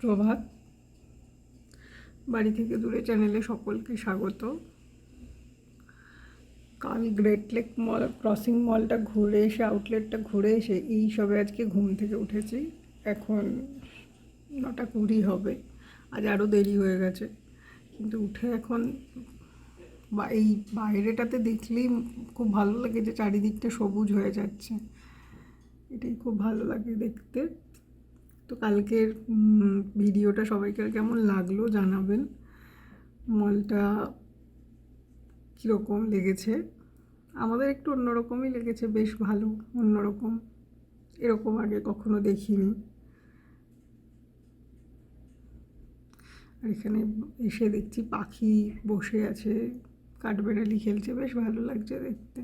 সুপ্রভাত। বাড়ি থেকে দূরে চ্যানেলে সকলকে স্বাগত। কাল গ্রেট লেক মল ক্রসিং মলটা ঘুরে এসে আউটলেটটা ঘুরে এসে এই সবে আজকে ঘুম থেকে উঠেছি। এখন নটা কুড়ি হবে। আজ আরও দেরি হয়ে গেছে। কিন্তু উঠে এখন বা, এই বাইরেটাতে দেখলেই খুব ভালো লাগে যে চারিদিকটা সবুজ হয়ে যাচ্ছে। এটাই খুব ভালো লাগে দেখতে। তো কালকের ভিডিওটা সবাইকে কেমন লাগল জানাবেন। মলটা কীরকম লেগেছে? আমাদের একটু অন্যরকমই লেগেছে, বেশ ভালো, অন্যরকম। এরকম আগে কখনো দেখিনি। আর এখানে এসে দেখছি পাখি বসে আছে, কাঠবেড়ালি খেলছে, বেশ ভালো লাগছে দেখতে।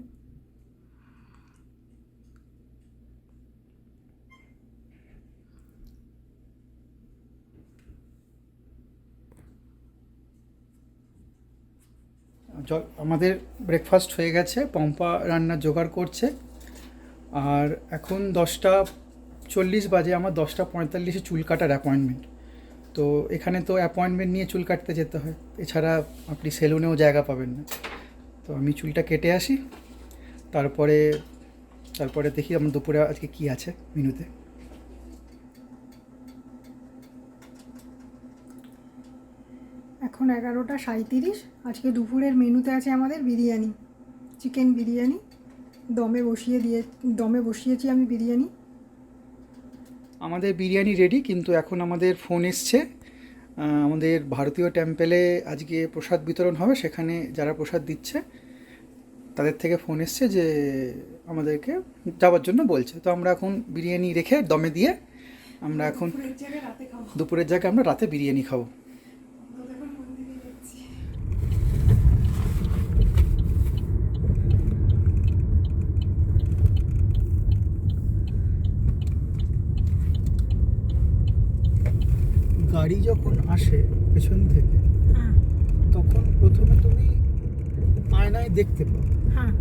আমাদের ব্রেকফাস্ট হয়ে গেছে, পম্পা রান্না জোগাড় করছে। আর এখন দশটা চল্লিশ বাজে, আমার দশটা পঁয়তাল্লিশে চুল কাটার অ্যাপয়েন্টমেন্ট তো এখানে তো অ্যাপয়েন্টমেন্ট নিয়ে চুল কাটতে যেতে হয়। এছাড়া আপনি সেলুনেও জায়গা পাবেন না। তো আমি চুলটা কেটে আসি। তারপরে তারপরে দেখি আমার দুপুরে আজকে কী আছে মেনুতে। এখন এগারোটা সাঁইত্রিশ। আজকে দুপুরের মেনুতে আছে আমাদের বিরিয়ানি। চিকেন বিরিয়ানি। দমে বসিয়ে দিয়ে দমে বসিয়েছি আমি বিরিয়ানি। আমাদের বিরিয়ানি রেডি কিন্তু এখন আমাদের ফোন এসছে। আমাদের ভারতীয় টেম্পেলে আজকে প্রসাদ বিতরণ হবে সেখানে যারা প্রসাদ দিচ্ছে তাদের থেকে ফোন এসছে যে আমাদেরকে যাওয়ার জন্য বলছে। তো আমরা এখন বিরিয়ানি রেখে দমে দিয়ে আমরা এখন দুপুরের জায়গায় আমরা রাতে বিরিয়ানি খাব। গাড়ি যখন আসে পেছন থেকে হ্যাঁ। তখন প্রথমে তুমি আয়নায় দেখতে পাও। হ্যাঁ।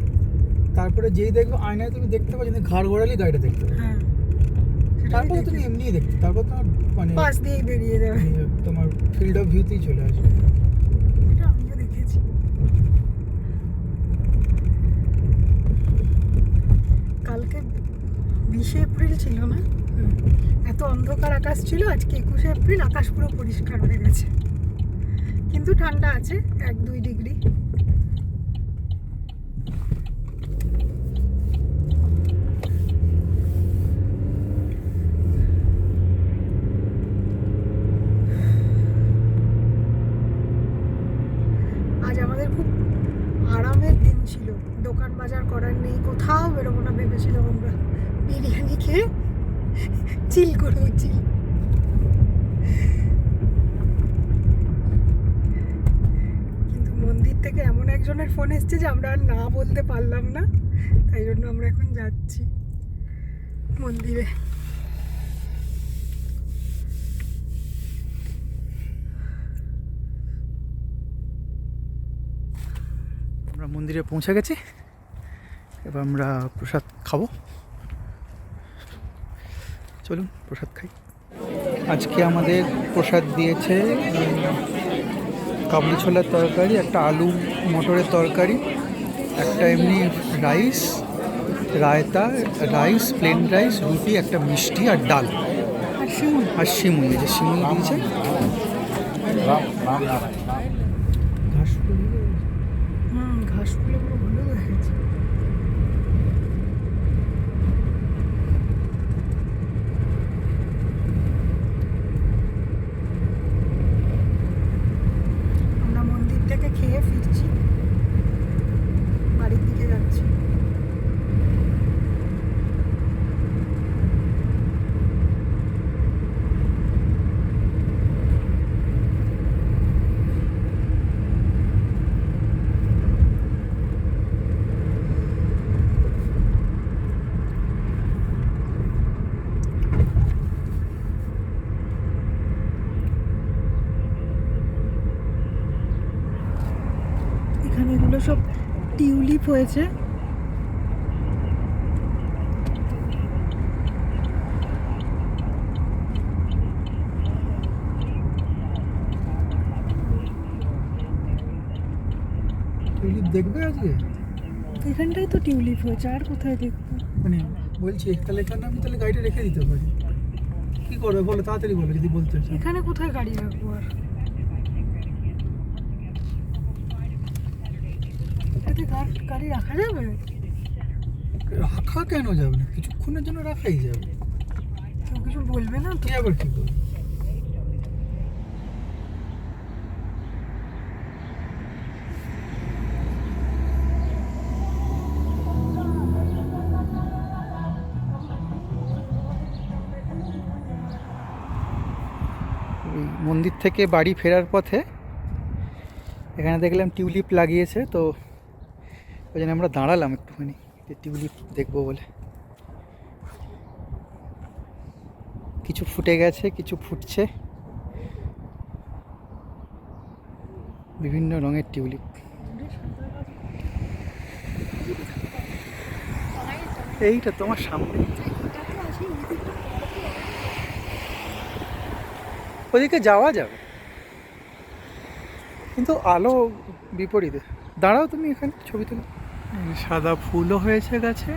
তারপরে যেই দেখবে আয়নায় তুমি দেখতে পাও যে ঘাড় ঘোরালি গাড়িটা দেখতে পাবে। হ্যাঁ। তারপরে তুমি এমনিই দেখতে তারপর তোমার মানে পাশ দিয়েই বেরিয়ে যাবে। তোমার ফিল্ড অফ ভিউতেই চলে আসবে। কালকে বিশে এপ্রিল ছিল না? এত অন্ধকার আকাশ ছিল, আজকে একুশে এপ্রিল, আকাশ পুরো পরিষ্কার হয়ে গেছে। কিন্তু ঠান্ডা আছে, এক দুই ডিগ্রি। আজ আমাদের খুব আরামের দিন ছিল। দোকান বাজার করার নেই, কোথাও বেরোবো না ভেবেছিলাম আমরা। বিরিয়ানি খেয়ে চিল করব, চিল। কিন্তু মন্দির থেকে এমন একজনের ফোন এসছে যে আমরা আর না বলতে পারলাম না, তাই জন্য আমরা এখন যাচ্ছি মন্দিরে। আমরা মন্দিরে পৌঁছে গেছি। এবার আমরা প্রসাদ খাব। চলুন প্রসাদ খাই। আজকে আমাদের প্রসাদ দিয়েছে কাবলি ছোলার তরকারি একটা আলু মটরের তরকারি একটা এমনি rice raita rice plain rice রুটি একটা মিষ্টি আর ডাল। আর শিমুই যে শিমুই দিয়েছে। ঘাসগুলো হুম স্লিপ হয়েছে। টিউলিপ দেখবে আজকে? এখানটাই তো টিউলিপ হয়েছে আর কোথায় দেখব? মানে বলছি তাহলে এখানে আমি তাহলে গাড়িটা রেখে দিতে পারি। কি করবে? বলো তাড়াতাড়ি বলো যদি বলতে এখানে কোথায় গাড়ি রাখব আর? গাড়ি রাখা যাবে? রাখা কেন যাবে না? কিছুক্ষণের জন্য রাখাই যাবে। কেউ কিছু বলবে না তো? কে আবার কি বলবে? মন্দির থেকে বাড়ি ফেরার পথে এখানে দেখলাম টিউলিপ লাগিয়েছে তো ওই জন্য আমরা দাঁড়ালাম একটুখানি টিউলিপ দেখব বলে। কিছু ফুটে গেছে, কিছু ফুটছে। বিভিন্ন রঙের টিউলিপ এইটা তোমার সামনে। ওদিকে যাওয়া যাবে। কিন্তু আলো বিপরীতে। দাঁড়াও তুমি এখানে, ছবি তুলো। সাদা ফুলও হয়েছে গাছে।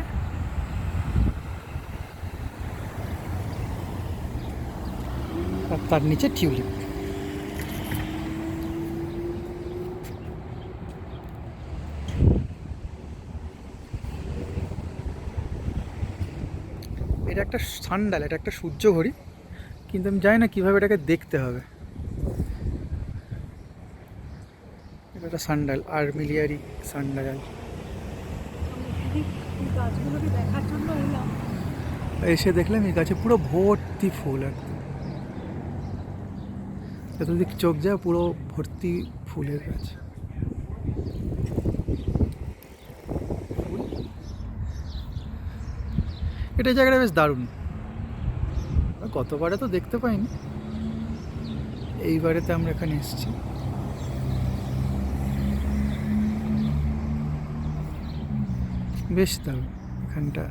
আর তার নিচে টিউলিপ। এটা একটা সান্ডাল, এটা একটা সূর্য ঘড়ি, কিন্তু আমি জানি না কীভাবে এটাকে দেখতে হবে। এটা একটা সান্ডাল আর মিলিয়ারি সান্ডাল। গাছগুলোকে দেখার জন্য এলাম। এসে দেখলাম এই গাছে পুরো ভর্তি ফুল একদম যতদিক চোখ যায় পুরো ভর্তি ফুলের গাছ। এটা জায়গাটা বেশ দারুণ। গতবারে তো দেখতে পাইনি। এইবারেতে আমরা এখানে এসেছি। বেশ দাম এখানটা।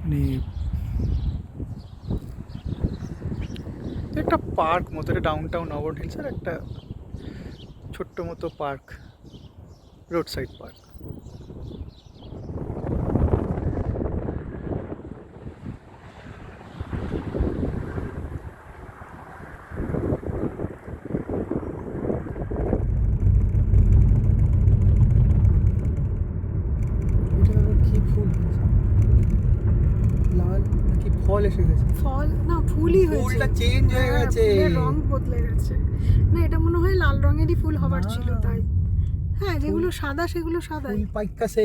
মানে একটা পার্ক মতো, এটা ডাউন টাউন ওভার হিলসের একটা ছোট্ট মতো পার্ক রোড সাইড পার্ক এটা আবার কি ফুল লাল নাকি ফল এসে গেছে ফল না ফুলই হয়েছে ফুলটা change হয়ে হ্যাঁ, গেছে। রং বদলে গেছে। না এটা মনে হয় লাল রঙেরই ফুল হবার ছিল তাই। হ্যাঁ যেগুলো সাদা সেগুলো সাদাই। ফুল পাইকাছে।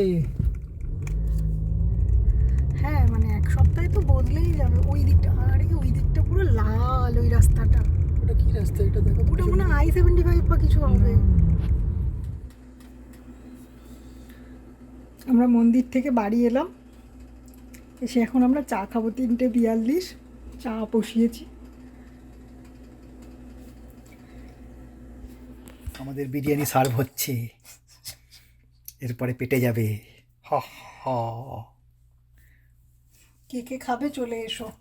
হ্যাঁ মানে এক সপ্তাহে তো বদলেই যাবে ওই দিকটা। আরে ওই দিকটা পুরো লাল ওই রাস্তাটা। ওটা কি রাস্তা? এটা দেখো ওটা মনে হয় আই সেভেন্টি ফাইভ বা কিছু হবে। আমরা মন্দির থেকে বাড়ি এলাম। এসে এখন আমরা চা খাব তিনটে বিয়াল্লিশ। চা বসিয়েছি। আমাদের বিরিয়ানি সার্ভ হচ্ছে। এরপরে পেটে যাবে। হ হ। কে কে খাবে? চলে এসো।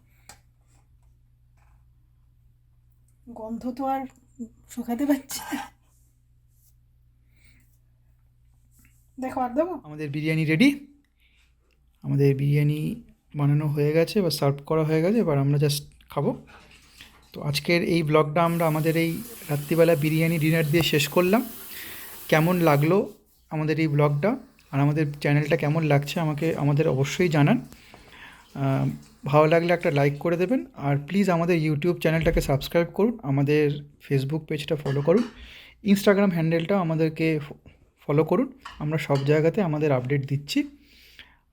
গন্ধ তো আর শুকাতে পারছি না। দেখো আর দেবো? আমাদের বিরিয়ানি রেডি আমাদের বিরিয়ানি বানানো হয়ে গেছে বা সার্ভ করা হয়ে গেছে, এবার আমরা জাস্ট খাব। তো আজকের এই ব্লগটা আমরা আমাদের এই রাত্রিবেলা বিরিয়ানি ডিনার দিয়ে শেষ করলাম। কেমন লাগল আমাদের এই ব্লগটা আর আমাদের চ্যানেলটা কেমন লাগছে আমাকে, আমাদের অবশ্যই জানান। ভালো লাগলে একটা লাইক করে দেবেন। আর প্লিজ আমাদের ইউটিউব চ্যানেলটাকে সাবস্ক্রাইব করুন। আমাদের ফেসবুক পেজটা ফলো করুন। ইনস্টাগ্রাম হ্যান্ডেলটা আমাদেরকে ফলো করুন। আমরা সব জায়গাতে আমাদের আপডেট দিচ্ছি।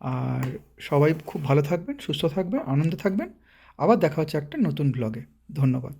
আর সবাই খুব ভালো থাকবেন, সুস্থ থাকবেন, আনন্দে থাকবেন। আবার দেখা হচ্ছে একটা নতুন ব্লগে ধন্যবাদ।